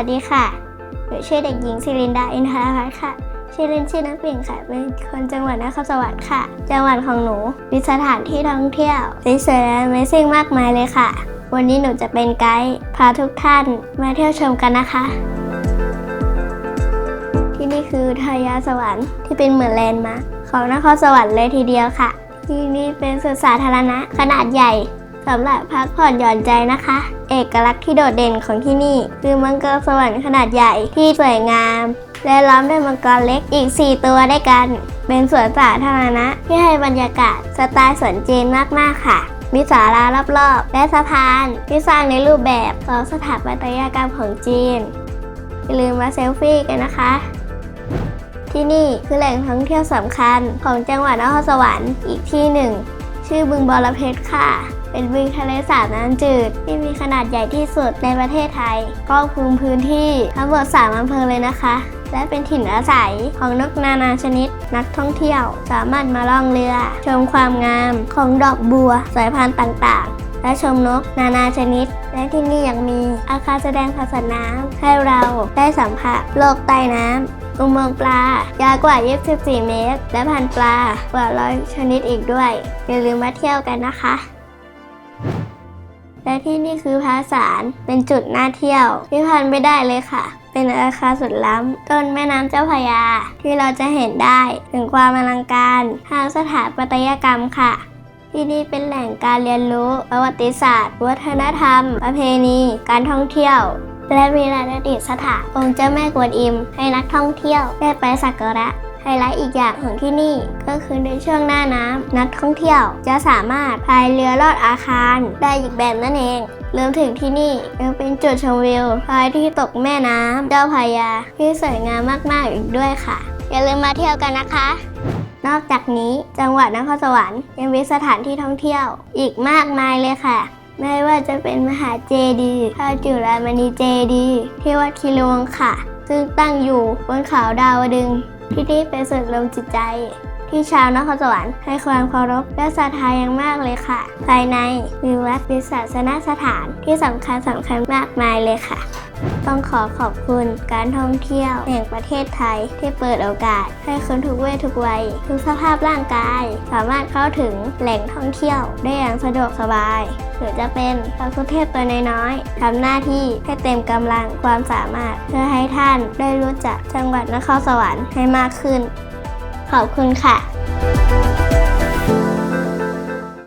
วัสดีค่ะ หนูชื่อเด็กหญิงสิรินดาอินทราพัฒน์ค่ะ ชื่อเล่นชื่อน้ำปิ่นค่ะ เป็นคนจังหวัดนครสวรรค์ค่ะ จังหวัดของหนู มีสถานที่ท่องเที่ยวสวยๆและ Amazing มากมายเลยค่ะ วันนี้หนูจะเป็นไกด์พาทุกท่านมาเที่ยวชมกันนะคะ ที่นี่คือทายาสวรรค์ที่เป็นเหมือนแลนด์มาร์คของนครสวรรค์เลยทีเดียวค่ะ ที่นี่เป็นสวนสาธารณะขนาดใหญ่ สำหรับพักผ่อนหย่อนใจนะคะ เอกลักษณ์ที่โดดเด่นของที่นี่ คือมังกรสวรรค์ขนาดใหญ่ที่สวยงาม และล้อมด้วยมังกรเล็กอีก 4 ตัวได้กัน เป็นสวนสาธารณะที่ให้บรรยากาศสไตล์สวนจีนมาก ๆ ค่ะมีศาลารอบๆ และสะพานที่สร้างในรูปแบบของสถาปัตยกรรมของจีน อย่าลืมมาเซลฟี่กันนะคะ ที่นี่คือแหล่งท่องเที่ยวสำคัญของจังหวัดนครสวรรค์อีกที่หนึ่ง ชื่อบึงบอระเพ็ดค่ะ เป็นบึงทะเลสาบน้ำจืด ที่มีขนาดใหญ่ที่สุดในประเทศไทยครอบคลุมพื้นที่ทั้งหมด3อำเภอเลยนะคะ และเป็นถิ่นอาศัยของนกนานาชนิด นักท่องเที่ยว สามารถมาล่องเรือ ชมความงามของดอกบัวสายพันธุ์ต่างๆ และชมนกนานาชนิด และที่นี่ยังมีอาคารแสดงภาษาน้ำให้เราได้สัมผัสโลกใต้น้ำอุโมงค์ปลายาวกว่า 24 เมตร และพันปลากว่าร้อยชนิดอีกด้วย อย่าลืมมาเที่ยวกันนะคะ และที่นี่คือพาสารเป็นจุดน่าเที่ยวที่พลาดไม่ได้เลยค่ะ เป็นอาคารสุดล้ำต้นแม่น้ำเจ้าพยา ที่เราจะเห็นได้ถึงความอลังการทางสถาปัตยกรรมค่ะที่นี่เป็นแหล่งการเรียนรู้ประวัติศาสตร์ วัฒนธรรม ประเพณี การท่องเที่ยว และมีลานประดิษฐานองค์เจ้าแม่กวนอิม ให้นักท่องเที่ยวได้ไปสักการะ ไฮไลท์อีกอย่างของที่นี่ก็คือในช่วงหน้าน้ำนักท่องเที่ยวจะสามารถพายเรือลอดอาคารได้อีกแบบนั่นเองรวมถึงที่นี่ยังเป็นจุดชมวิวพายที่ตกแม่น้ำเจ้าพระยาที่สวยงามมากๆอีกด้วยค่ะ อย่าลืมมาเที่ยวกันนะคะ นอกจากนี้จังหวัดนครสวรรค์ยังมีสถานที่ท่องเที่ยว อีกมากมายเลยค่ะไม่ว่าจะเป็นมหาเจดีย์พระจุลามณีเจดีย์ที่วัดคีรีวงค่ะ ซึ่งตั้งอยู่บนเขาดาวดึง พี่นี่เป็นส่วนรวมจิตใจ ที่ชาวนครสวรรค์ให้ความเคารพและศรัทธาอย่างมากเลยค่ะ ภายในมีวัดมีศาสนสถานที่สำคัญสำคัญมากมายเลยค่ะ ต้องขอขอบคุณการท่องเที่ยวแห่งประเทศไทยที่เปิดโอกาส ให้คนทุกเพศทุกวัย ทุกสภาพร่างกาย สามารถเข้าถึงแหล่งท่องเที่ยวได้อย่างสะดวกสบายหรือจะเป็นพระคุเทพตัวน้อยๆทำหน้าที่ให้เต็มกำลังความสามารถ เพื่อให้ท่านได้รู้จักจังหวัดนครสวรรค์ให้มากขึ้น ขอบคุณค่ะ